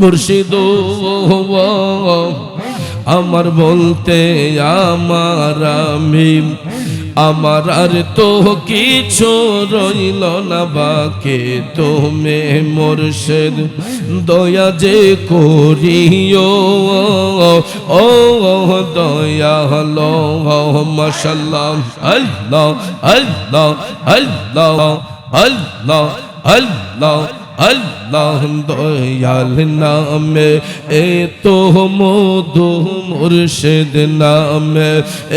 মুর্শিদ আমার বলতে আমার আমি, আমার আর তো কিছু রইল না, বাকি তুমি মুর্শিদ, দয়া যে করিও, ও দয়া হলো মশাল্লাহ আল্লাহ আল্লাহ আল্লাহ আল্লাহ আল্লাহ আল্লাহ দয়াল নামে, এ তো মধু মুর্শিদ নামে,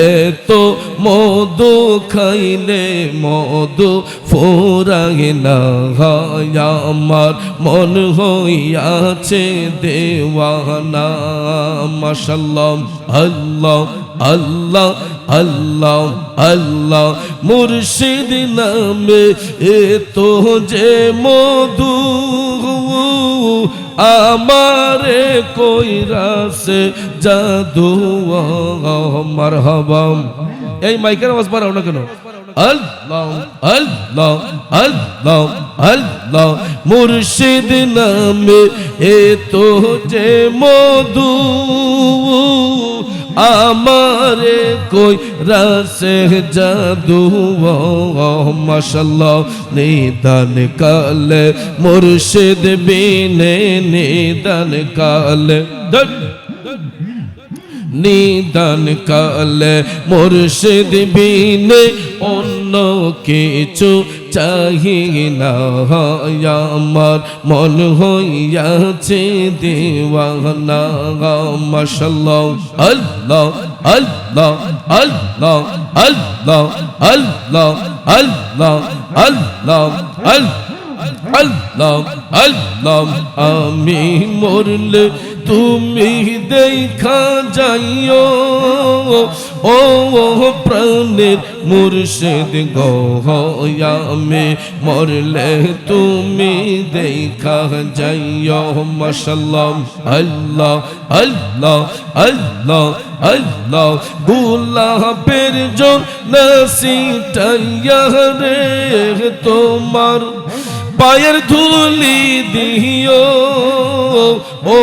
এ তো মধু খাইলে মধু ফোরাই না আমার মন হইয়াছে দেওয়ানা, মাশাল্লাহ, আল্লাহ আল্লাহ আল্লাহ আল্লাহ, মুর্শিদ নামে এ তো যে মধু। আমারে কইরাছে জাদু। মারহাবাম এই মাইকের আওয়াজ বাড়াও না কেন? মুর্শিদ নামে এ তো যে মধু। আমারে কই রাসে জাদু? মাশাল্লাহ নিদান কালে মুর্শিদ বিনে নিদান কালে। ধন নিদান কালে মুর্শিদ বিনে অন্য কিছু চাহি না আমার। মন হইয়াছে দেওয়ানা, মাশাল্লাহ, আল্লাহ আল্লাহ আল্লাহ আল্লাহ আল্লাহ আল্লাহ আল্লাহ আল্লাহ। আল্লাহ আল্লাহ, আমি মরলে তুমি দেখা যাইও। ও প্রাণের মুর্শিদ গহয়ামে মরলে তুমি দেখা যাইও। মাশাল্লাহ, আল্লাহ আল্লাহ আল্লাহ আল্লাহ গুলাবের জন নাসিটাইয়া রে, তোমার পায়ের ধুলি দিও, ও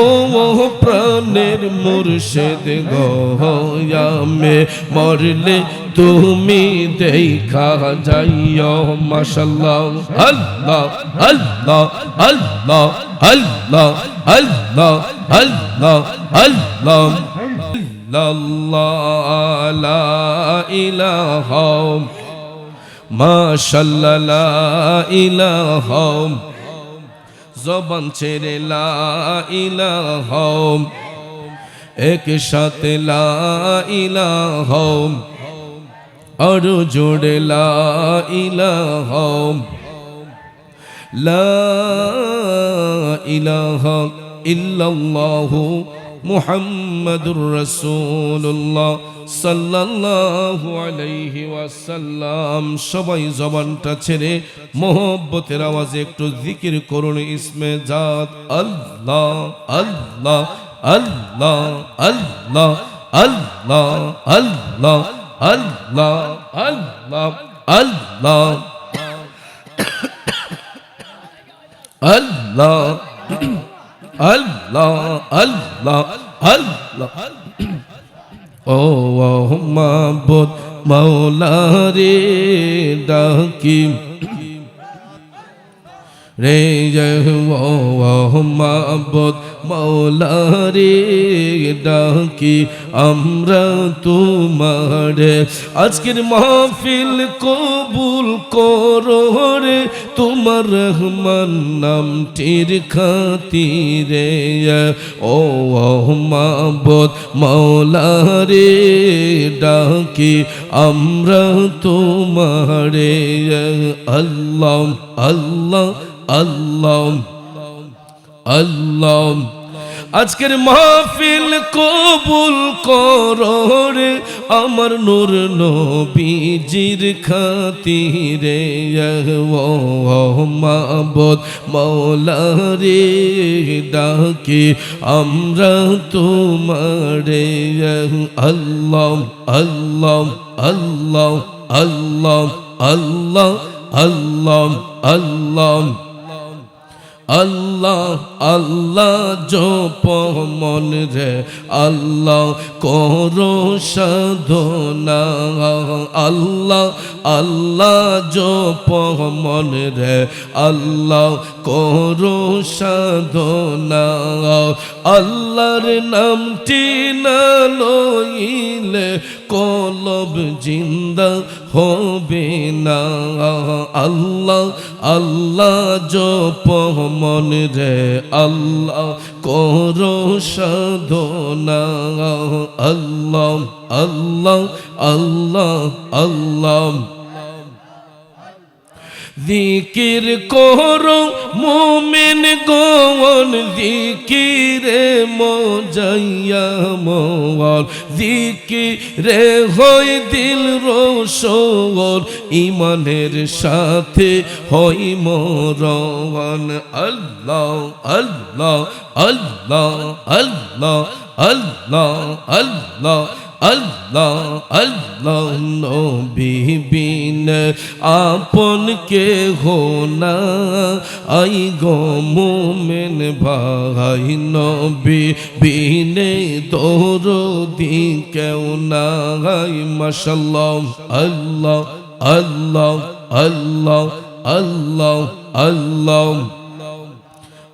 প্রাণের মুর্শিদ গয়ামে মরলে তুমি দেখা যাইও, মাশাল্লাহ, আল্লাহ আল্লাহ আল্লাহ আল্লাহ আল্লাহ আল্লাহ আল্লাহ। আল্লাহ লা ইলাহা মাশাল্লাহ ইলাহ জবান ছেড়ে, লা ইলাহ এক সাথে লা ইলাহ আর জোড়ে লা ইলাহ লা ইলাহা ইল্লাল্লাহু মুহাম্মাদুর রাসূলুল্লাহ সাল্লাল্লাহু আলাইহি ওয়াসাল্লাম। সবাই জবানটা ছেড়ে মোহব্বতের আওয়াজে একটু জিকির করুন, ইসমে জাত আল্লাহ আল্লাহ আল্লাহ আল্লাহ আল্লাহ আল্লাহ আল্লাহ আল্লাহ আল্লাহ আল্লাহ। আল্লাহ আল্লাহ আল্লাহ। ও মাবুদ মৌলা রে ডাকি। রে ও মাবুদ মৌলা রে ডাকি আমরা তোমার। আজকের মাহফিল কবুল করো রে, তোমার রহমান নামটির খাতিরে। ও মাবুদ মৌলা রে ডাকি আমরা তোমারে। আল্লাহ আল্লাহ আল্লাহ। আল্লাহ। আজকের মাহফিল কবুল করো রে আমার নূর নবীজির খাতিরে ও মাবদ মৌলা রে ডাকি আমরা তোমারে, আল্লাহ আল্লাহ আল্লাহ আল্লাহ আল্লাহ আল্লাহ আল্লাহ। আল্লাহ আল্লাহ জপ মন রে। আল্লাহ করো সাধনা। আল্লাহ আল্লাহ জপ মন রে। আল্লাহ করো সাধনা। আল্লাহর নামটি না লইলে কলব জিন্দা হবে না। আল্লাহ আল্লাহ জপ মন রে। আল্লাহ করো সাধনা। আল্লাহ আল্লাহ আল্লাহ আল্লাহ। দিকির করো, মোমেন গন দিকিরে মজাইয়া মল দিকিরে হয় দিল রোশন ইমানের সাথে হয় মরণ আল্লাহ আল্লাহ আল্লাহ আল্লাহ আল্লাহ আল্লাহ আল্লাহ আল্লাহ নবী বিন আপন কে হো না। আই গো মোমেন ভাই নবী বিনে দৌরদি কেউ না গাই মাশাল্লাহ আল্লাহ আল্লাহ আল্লাহ আল্লাহ আল্লাহ।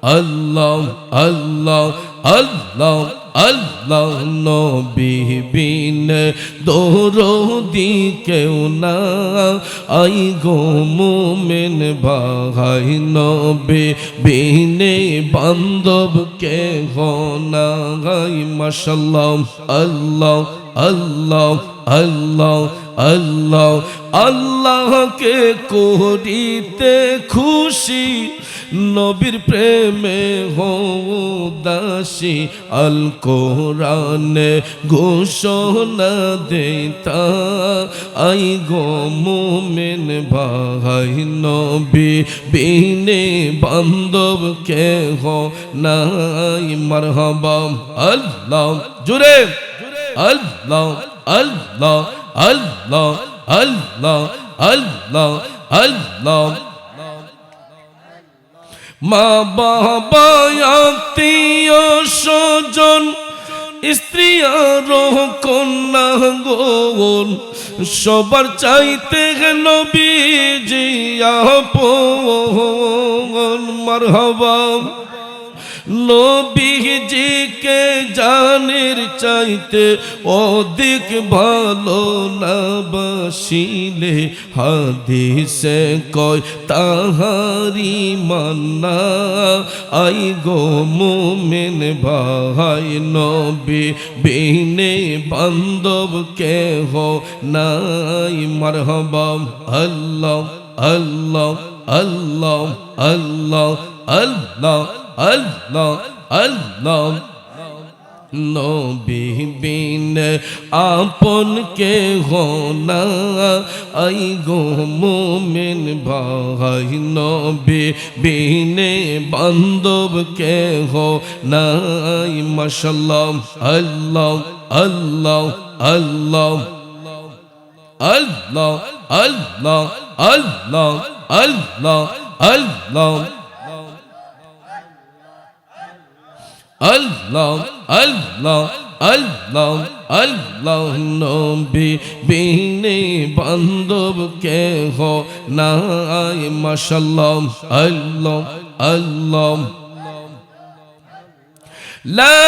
আল্লাহ আল্লাহ আল্লাহ। আল্লাহ নবী বিন দৌরদি কেউ না। আই গো মোমেন ভাই, নবী বিনে বান্ধব কে না। গাই মাশাল্লাহ আল্লাহ আল্লাহ আল্লাহ আল্লাহ। আল্লাহকে করিতে খুশি নবীর প্রেমে হো দাসী আল কোরআনে ঘোষণা দেতা। আই গো মোমেন ভাই, নবী বিনে বান্ধব কে হো নাই। মারহাবা, আল্লাহ, জুড়ে, আল্লাহ আল্লাহ আল্লাহ আল্লাহ আল্লাহ আল্লাহ। মা বাবা আত্মীয় স্বজন স্ত্রী আর কন্যা গোল সবার চাইতে নবীজি আপন। মারহাবা। নবীজিকে জানের চাইতে অধিক ভালো না বাসিলে হাদিসে কয় তাহারি মান্না। আই গো মোমেন ভাই, নবী বিনে বান্ধব কে হো নাই। মারহাবা, আল্লাহ আল্লাহ আল্লাহ আল্লাহ আল্লাহ। আল্লাহ আল্লাহ নবী বিন আপন কে হো না। আই গো মোমেন ভাই নবী বিনে বান্ধব কে হো নাই। মাশাল্লাহ আল্লাহ আল্লাহ আল্লাহ আল্লাহ আল্লাহ আল্লাহ আল্লাহ আল্লাহ আল্লাহ। আল্লাহ আল্লাহ আল্লাহ নবী, বিনে বান্ধব কে হো নাই, মাশাল্লাহ, আল্লাহ আল্লাহ। লা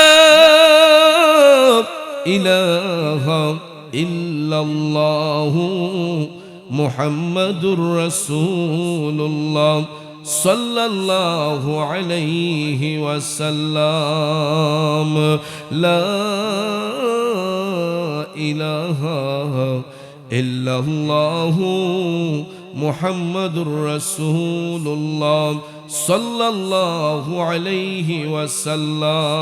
ইলাহা ইল্লাল্লাহু মুহাম্মাদুর রাসূলুল্লাহ। صلى الله عليه وسلم لا إله إلا الله محمد رسول الله صلى الله عليه وسلم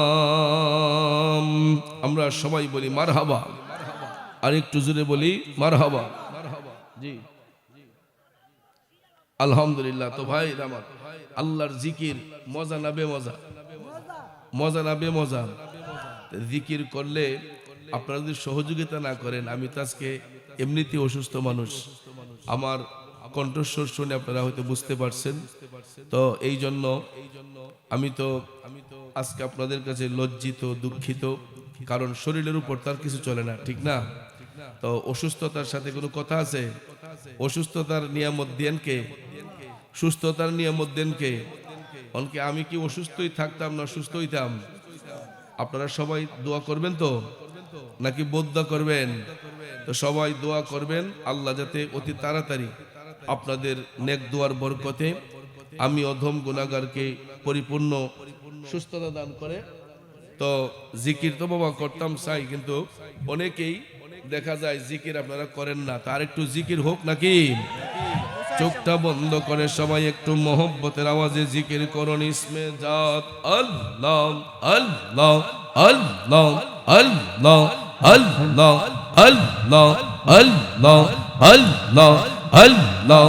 আমরা সবাই বলি মারহাবা আর একটু জোরে বলি মারহাবা জি আলহামদুলিল্লাহ, তো ভাই আমার। আল্লাহর জিকির, মজা না বেমজা? মজা না বেমজা? জিকির করলে আপনারা যদি সহযোগিতা না করেন, আমি তো আজকে এমনিতে অসুস্থ মানুষ। আমার কণ্ঠস্বর শুনে আপনারা হয়তো বুঝতে পারছেন। তো এই জন্য আমি তো আমি তো আজকে আপনাদের কাছে লজ্জিত, দুঃখিত, কারণ শরীরের উপর তার কিছু চলে না, ঠিক না? তো অসুস্থতার সাথে কোনো কথা আছে? অসুস্থতার নিয়ামত কে? সুস্থতার নিয়ামত দেন কে? অনকে আমি কি অসুস্থই থাকতাম না সুস্থ হইতাম আপনারা সবাই দোয়া করবেন তো? নাকি বোদ্ধা করবেন? তো সবাই দোয়া করবেন, আল্লাহ যাতে অতি তাড়াতাড়ি আপনাদের নেক দোয়ার বরকতে আমি অধম গুণাগারকে পরিপূর্ণ সুস্থতা দান করে। তো জিকির তো বাবা করতাম, চাই কিন্তু অনেকেই দেখা যায় জিকির আপনারা করেন না। তার একটু জিকির হোক নাকি? চোখটা বন্ধ করে সবাই একটু মোহব্বতের আওয়াজে জিকির করুন, ইসমে জাত, আল্লাহ আল্লাহ আল্লাহ আল্লাহ আল্লাহ আল্লাহ আল্লাহ আল্লাহ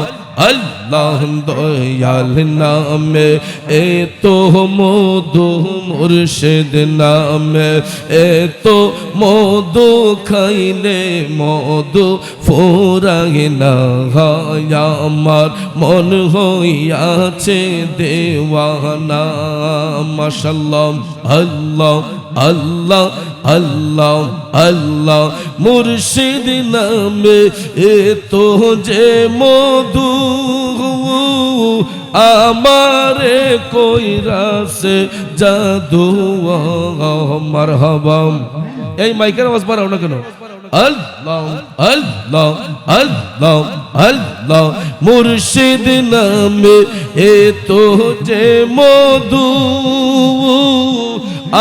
আল্লাহ দয়াল নামে, এ তো মধু মুর্শিদ নামে, এ তো মধু খাইলে মধু ফোরাই না আমার মন হইয়াছে দেওয়ানা, মাশাল্লাহ, আল্লাহ আল্লাহ আল্লাহ আল্লাহ, মুর্শিদ নামে এ তো যে মধু। আমারে কইরাছে জাদু মারহাবাম এই মাইকের আওয়াজ বাড়াও না কেন? মুর্শিদ নামে এ তো যে মধু।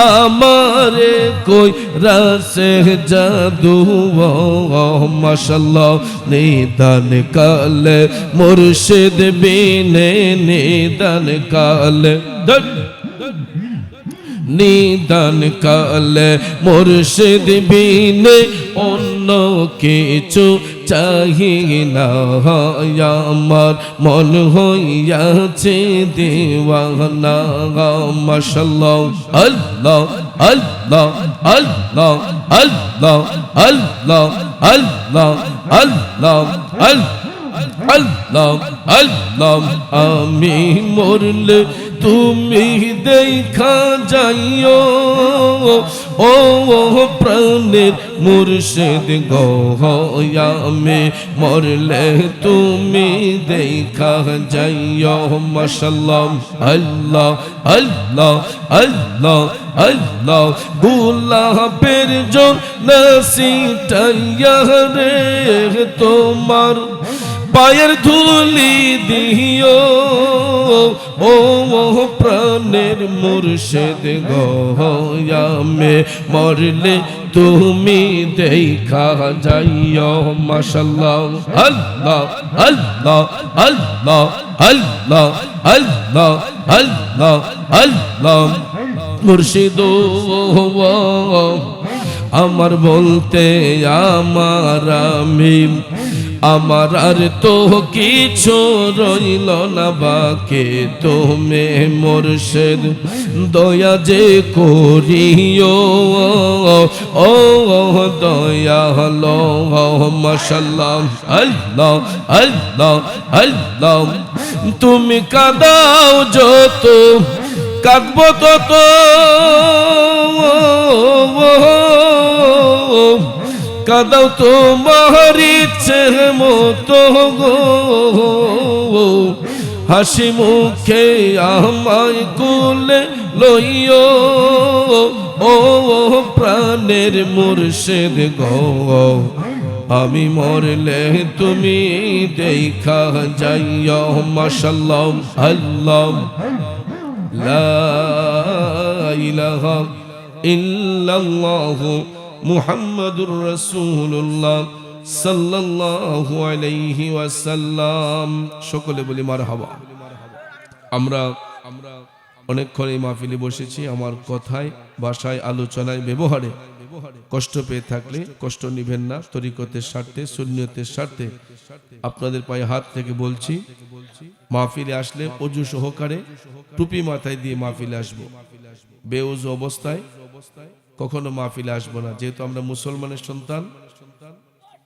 আমারে কই রাসে জাদু মাশাল্লাহ নিদান কালে মুর্শিদ বিনে নিদান কালে। ধন নিদান কালে মুর্শিদ বিনে অন্য কিছু চাহি না আমার, মন হইয়াছে দেওয়ানা। মাশাল্লাহ, আল্লাহ আল্লাহ আল্লাহ আল্লাহ আল্লাহ আল্লাহ আল্লাহ আল্লাহ। আল্লাহ আল্লাহ, আমি মরলে তুমি দেখা যাইও। ও প্রাণের মুর্শিদ গহয়ামে মরলে তুমি দেখা যাইও। মাশাল্লাহ আল্লাহ আল্লাহ আল্লাহ আল্লাহ, গুলাপের জন নাসিটাইয়া রে তোমার পায়ের ধুলি দিও ও প্রাণের মুর্শিদ গয়ামে মরলে তুমি দেখা যাইও, মাশাল্লাহ। আল্লাহ আল্লাহ আল্লাহ আল্লাহ আল্লাহ আল্লাহ আল্লাহ। মুর্শিদ আমার বলতে আমার আমি আমার আর তো কিছু রইল না, বাকে তুমি মোরশেদ, দয়া যে করিও। ও দয়া হলো মশাল্লাহ, আল্লাহ আল্লাহ আল্লাহ। তুমি কাদাও যত, কাঁদব তত। কাদাও তোমার ইচ্ছে মতো গো। হাসি মুখে আমায় কুলে লইও। ও, প্রাণের মুর্শিদ গো। আমি মরলে তুমি দেখা যাইও, মাশাল্লাহ, আল্লাহ। লা ইলাহা ইল্লাল্লাহু। মুহাম্মাদুর রাসূলুল্লাহ সাল্লাল্লাহু আলাইহি ওয়াসাল্লাম। সকলে বলি মারহাবা। আমরা আমরা অনেকক্ষণ এই মাহফিলে বসেছি, আমার কথায়, ভাষায়, আলোচনায়, ব্যবহারে কষ্ট পেয়ে থাকলে কষ্ট নিবেন না, তরিকতের স্বার্থে, সুন্নিয়তের স্বার্থে আপনাদের পায়ে হাত থেকে বলছি, মাহফিলে আসলে অজু সহকারে টুপি মাথায় দিয়ে মাহফিলে আসব। বেউজ অবস্থায় কখনো মাহফিলে আসব না। যেহেতু আমরা মুসলমানের সন্তান,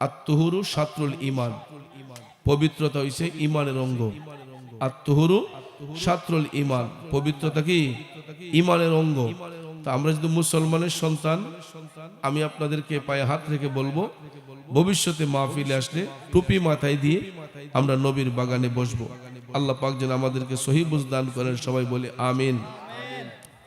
আত্মহুরু সাত্রুল ইমান পবিত্রতা হইছে ইমানের অঙ্গ। আত্মহুরু সাত্রুল ইমান পবিত্রতা কি? ইমানের অঙ্গ। তা আমরা যদি মুসলমানের সন্তান, আমি আপনাদেরকে পায়ে হাত রেখে বলব, ভবিষ্যতে মাহফিলে আসলে টুপি মাথায় দিয়ে আমরা নবীর বাগানে বসবো। আল্লাহ পাক যেন আমাদেরকে সহি বুঝ দান করেন, সবাই বলে আমিন।